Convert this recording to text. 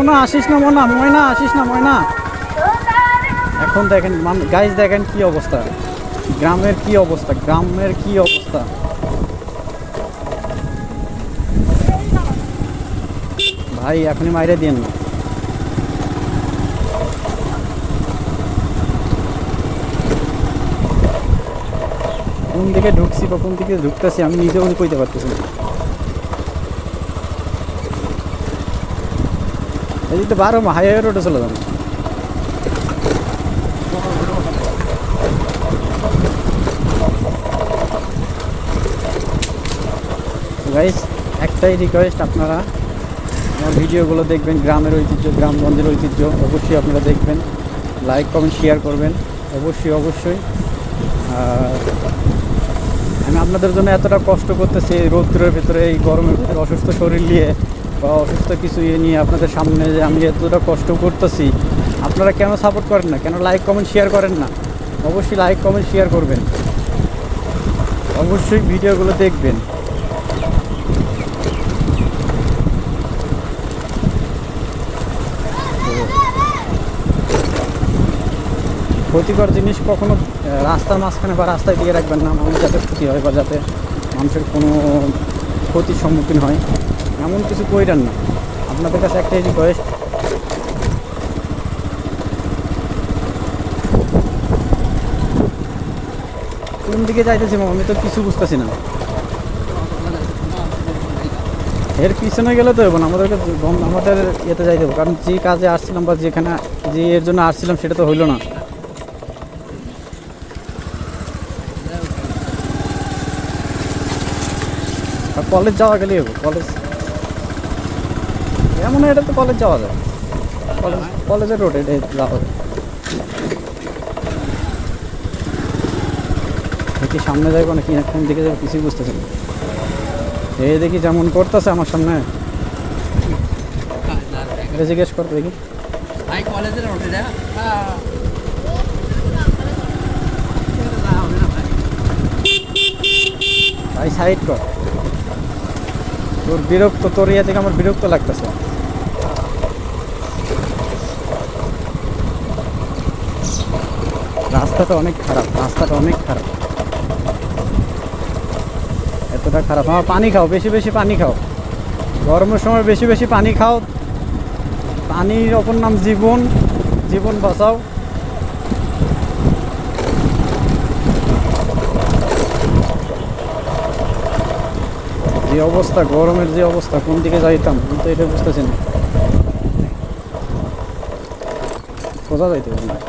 মনে আসিস না মনে ময়না, আসিস না ময়না? এখন দেখেন গাইজ দেখেন কি অবস্থা। গ্রামের কি অবস্থা? গ্রামের কি অবস্থা? ভাই, এখনই মাইরে দিন না। কোন দিকে ঢুকছি বা কোন দিকে ঢুকতেছি, আমি নিজেও কইতে পারতেছি না। বারো হাইওয়ে রোডে চলে যান গাইস একটাই রিকোয়েস্ট আপনারা। আমার ভিডিওগুলো দেখবেন, গ্রামের ঐতিহ্য গ্রামগঞ্জের ঐতিহ্য, অবশ্যই আপনারা দেখবেন। লাইক কমেন্ট শেয়ার করবেন। অবশ্যই অবশ্যই। আমি আপনাদের জন্য এতটা কষ্ট করতেছি এই রৌদ্রের ভিতরে, এই গরমের ভিতরে অসুস্থ শরীর নিয়ে। বা অসুস্থ কিছু ইয়ে নিয়ে আপনাদের সামনে যে আমি এতটা কষ্ট করতেছি, আপনারা কেন সাপোর্ট করেন না? কেন লাইক কমেন্ট শেয়ার করেন না? অবশ্যই লাইক কমেন্ট শেয়ার করবেন। অবশ্যই ভিডিওগুলো দেখবেন। ক্ষতিকর জিনিস কখনো রাস্তার মাঝখানে বা রাস্তায় দিয়ে রাখবেন না। মানুষ যাতে ক্ষতি হয় বা যাতে মানুষের কোনো ক্ষতির সম্মুখীন হয়। এমন কিছু কইরেন না। আপনাদের কাছে একটাই রিকোয়েস্ট কোন দিকে যাইতেছি? আমি তো কিছু বুঝতেছি না। এর পিছনে গেলে তো না, আমাদেরকে আমাদের ইয়েতে যাইতে হবে কারণ যে কাজে আসছিলাম বা যেখানে যে এর জন্য আসছিলাম সেটা তো হইল না। কলেজ যাওয়া হবে কলেজ এমন এটা তো কলেজ যাওয়া যায়। কলেজ কলেজের রোড এটা যাওয়া দেখি সামনে যাইবো নাকি না কোন দিকে যাব কিছুই বুঝতেছি না। এই দেখি যেমন করতেছে আমার সামনে। এটা জিজ্ঞেস করতে দেখি। কলেজের ভাই সাইড কর। তোর বিরক্ত তোর ইয়ে থেকে আমার বিরক্ত লাগতেছে। রাস্তাটা অনেক খারাপ, রাস্তাটা অনেক খারাপ। এতটা খারাপ। আমার পানি খাও, বেশি বেশি পানি খাও। গরমের সময় বেশি বেশি পানি খাও। পানির অপর নাম জীবন। জীবন বাঁচাও। যে অবস্থা, গরমের যে অবস্থা, কোন দিকে যাইতাম? তো এটা বুঝতেছি না। কোথা যাইতে পারি